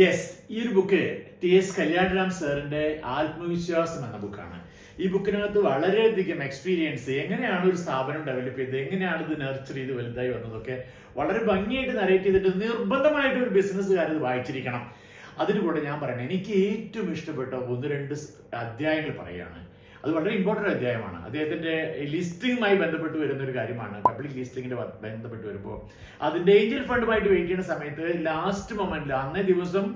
Yes ഈ ഒരു book T S കല്യാണരാം സാറിന്റെ ആത്മവിശ്വാസം എന്ന ബുക്കാണ് ഈ ബുക്കിനകത്ത് വളരെയധികം എക്സ്പീരിയൻസ് എങ്ങനെയാണ് ഒരു സ്ഥാപനം ഡെവലപ്പ് ചെയ്തത് എങ്ങനെയാണ് ഇത് നർച്ചർ ചെയ്ത് വലുതായി വന്നതൊക്കെ വളരെ ഭംഗിയായിട്ട് നരേറ്റ് ചെയ്തിട്ട് നിർബന്ധമായിട്ട് ഒരു ബിസിനസ്സുകാർ ഇത് വായിച്ചിരിക്കണം. അതിന് കൂടെ ഞാൻ പറയണേ എനിക്ക് ഏറ്റവും ഇഷ്ടപ്പെട്ട ഒന്ന് രണ്ട് അധ്യായങ്ങൾ പറയുകയാണ്. അത് വളരെ ഇമ്പോർട്ടന്റ് അധ്യായമാണ്. അദ്ദേഹത്തിന്റെ ലിസ്റ്റിംഗുമായി ബന്ധപ്പെട്ട് വരുന്ന ഒരു കാര്യമാണ് പബ്ലിക് ലിസ്റ്റിങ്ങിന്റെ ബന്ധപ്പെട്ട് വരുമ്പോൾ അതിന്റെ ഏഞ്ചൽ ഫണ്ടുമായിട്ട് വെയിറ്റ് ചെയ്യുന്ന സമയത്ത് ലാസ്റ്റ് മൊമെന്റിൽ അന്നേ ദിവസം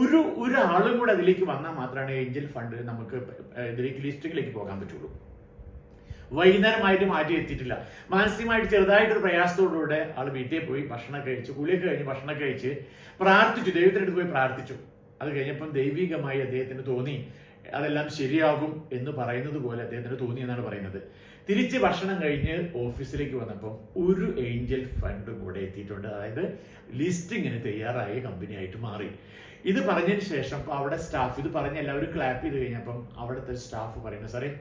ഒരു ഒരാളും കൂടെ അതിലേക്ക് വന്നാൽ മാത്രമാണ് ഏഞ്ചൽ ഫണ്ട് നമുക്ക് ഇതിലേക്ക് ലിസ്റ്റിങ്ങിലേക്ക് പോകാൻ പറ്റുള്ളൂ. വൈകുന്നേരമായിട്ട് മാറ്റി എത്തിയിട്ടില്ല. മാനസികമായിട്ട് ചെറുതായിട്ടൊരു പ്രയാസത്തോടുകൂടെ ആൾ വീട്ടിൽ പോയി ഭക്ഷണം കഴിച്ചു കുളിയൊക്കെ കഴിഞ്ഞ് ഭക്ഷണം കഴിച്ച് പ്രാർത്ഥിച്ചു. ദൈവത്തിനടുത്ത് പോയി പ്രാർത്ഥിച്ചു. അത് കഴിഞ്ഞപ്പം ദൈവികമായി അദ്ദേഹത്തിന് തോന്നി അതെല്ലാം ശരിയാകും എന്ന് പറയുന്നത് പോലെ അദ്ദേഹത്തിന് തോന്നി എന്നാണ് പറയുന്നത്. തിരിച്ച് ഭക്ഷണം കഴിഞ്ഞ് ഓഫീസിലേക്ക് വന്നപ്പോൾ ഒരു ഏഞ്ചൽ ഫണ്ട് കൂടെ എത്തിയിട്ടുണ്ട്. അതായത് ലിസ്റ്റിങ്ങിന് തയ്യാറായ കമ്പനിയായിട്ട് മാറി. ഇത് പറഞ്ഞതിന് ശേഷം അപ്പോൾ അവിടെ സ്റ്റാഫ് ഇത് പറഞ്ഞ് എല്ലാവരും ക്ലാപ്പ് ചെയ്ത് കഴിഞ്ഞപ്പം അവിടുത്തെ സ്റ്റാഫ് പറയുന്നത് സാറേ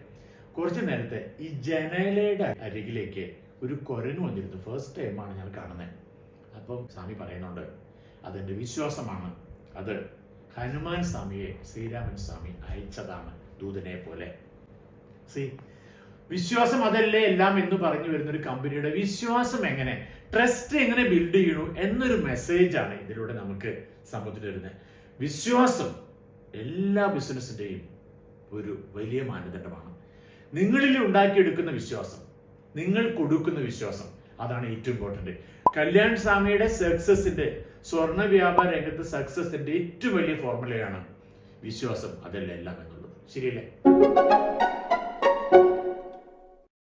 കുറച്ച് നേരത്തെ ഈ ജനലയുടെ അരികിലേക്ക് ഒരു കൊരന് വന്നിരുന്നു. ഫസ്റ്റ് ടൈമാണ് ഞാൻ കാണുന്നത്. അപ്പം സ്വാമി പറയുന്നുണ്ട് അതെന്റെ വിശ്വാസമാണ്. അത് ഹനുമാൻ സ്വാമിയെ ശ്രീരാമൻ സ്വാമി അയച്ചതാണ് ദൂതനെ പോലെ. സി വിശ്വാസം അതല്ലേ എല്ലാം എന്ന് പറഞ്ഞു വരുന്ന ഒരു കമ്പനിയുടെ വിശ്വാസം എങ്ങനെ ട്രസ്റ്റ് എങ്ങനെ ബിൽഡ് ചെയ്യണു എന്നൊരു മെസ്സേജാണ് ഇതിലൂടെ നമുക്ക് സമൂഹത്തിൽ വരുന്നത് വിശ്വാസം എല്ലാ ബിസിനസിന്റെയും ഒരു വലിയ മാനദണ്ഡമാണ്. നിങ്ങളിൽ ഉണ്ടാക്കിയെടുക്കുന്ന വിശ്വാസം നിങ്ങൾ കൊടുക്കുന്ന വിശ്വാസം അതാണ് ഏറ്റവും ഇമ്പോർട്ടന്റ് കല്യാൺ സ്വാമിയുടെ സക്സസിന്റെ സ്വർണ വ്യാപാര രംഗത്ത് സക്സസിന്റെ ഏറ്റവും വലിയ ഫോർമുലയാണ് വിശ്വാസം. അതല്ല എല്ലാം എന്നുള്ളത്. ശരിയല്ലേ?